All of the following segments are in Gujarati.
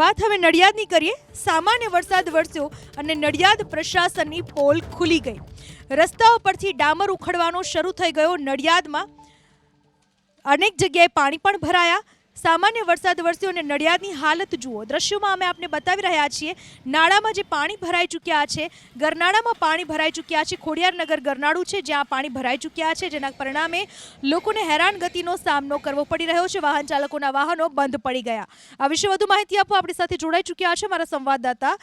વાત હવે નડિયાદની કરીએ. સામાન્ય વરસાદ વરસ્યો અને નડિયાદ પ્રશાસનની પોલ ખુલી ગઈ. રસ્તાઓ પરથી ડામર ઉખડવાનો શરૂ થઈ ગયો. નડિયાદમાં અનેક જગ્યાએ પાણી પણ ભરાયા. સામાન્ય વરસાદ વરસ્યો અને નડિયાદની હાલત જુઓ. દ્રશ્યોમાં અમે આપને બતાવી રહ્યા છીએ, નાળામાં જે પાણી ભરાઈ ચૂક્યા છે, ગરનાળામાં પાણી ભરાઈ ચૂક્યા છે ખોડિયારનગર ગરનાળું છે, જ્યાં પાણી ભરાઈ ચૂક્યા છે, જેના પરિણામે લોકોને હેરાનગતિનો સામનો કરવો પડી રહ્યો છે, વાહન ચાલકોના વાહનો બંધ પડી ગયા. આ વિશે વધુ માહિતી આપો, આપણી સાથે જોડાઈ ચૂક્યા છે મારા સંવાદદાતા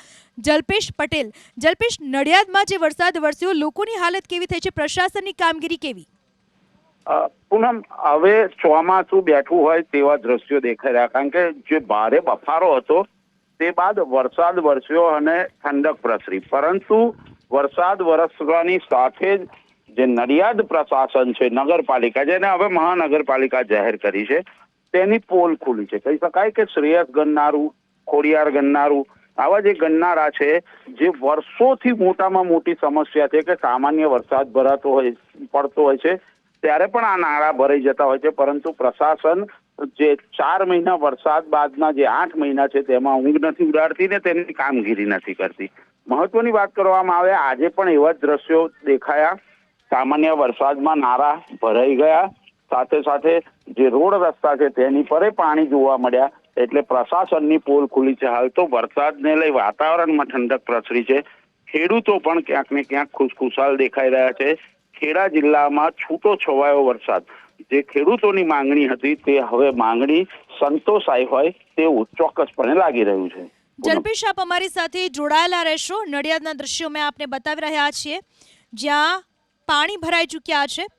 જલ્પેશ પટેલ. જલ્પેશ, નડિયાદમાં જે વરસાદ વરસ્યો, લોકોની હાલત કેવી થઈ છે, પ્રશાસનની કામગીરી કેવી? પૂનમ, હવે ચોમાસું બેઠું હોય તેવા દ્રશ્યો દેખાઈ રહ્યા. કારણ કે જે ભારે બફારો હતો, તે બાદ વરસાદ વરસ્યો અને ઠંડક પ્રસરી. પરંતુ વરસાદ વરસવાની સાથે જ જે નડિયાદ પ્રશાસન છે, નગરપાલિકા, જેને હવે મહાનગરપાલિકા જાહેર કરી છે, તેની પોલ ખુલી છે. કહી શકાય કે શ્રેયસ ગન્નારું, ખોડિયાર ગન્નારું, આવા જે ગન્નારા છે, જે વર્ષોથી મોટામાં મોટી સમસ્યા છે કે સામાન્ય વરસાદ ભરાતો હોય, પડતો હોય છે ત્યારે પણ આ નાણાં ભરાઈ જતા હોય છે, પરંતુ પ્રશાસન જે ચાર મહિના વરસાદ બાદના જે આઠ મહિના છે, તેમાં ઊંઘ નથી ઉડાડતી ને તેની કામગીરી નથી કરતી. મહત્વની વાત કરવામાં આવે, આજે પણ એવા જ દ્રશ્યો દેખાયા. સામાન્ય વરસાદમાં નારા ભરાઈ ગયા. સાથે સાથે જે રોડ રસ્તા છે, તેની પરે પાણી જોવા મળ્યા. એટલે પ્રશાસનની પોલ ખુલી છે. હાલ તો વરસાદને લઈ વાતાવરણમાં ઠંડક પ્રસરી છે. ખેડૂતો પણ ક્યાંક ને ક્યાંક ખુશખુશાલ દેખાઈ રહ્યા છે. ખેડા જિલ્લામાં છૂટો છવાયો વરસાદ. જે ખેડૂતોની માંગણી હતી તે હવે માંગણી સંતોષાઈ હોય તેવું ચોક્કસપણે લાગી રહ્યું છે. જલ્પેશ, આપ અમારી સાથે જોડાયેલા રહેશો. નડિયાદના દ્રશ્યો મેં આપને બતાવી રહ્યા છીએ. જ્યાં પાણી ભરાઈ ચૂક્યા છે.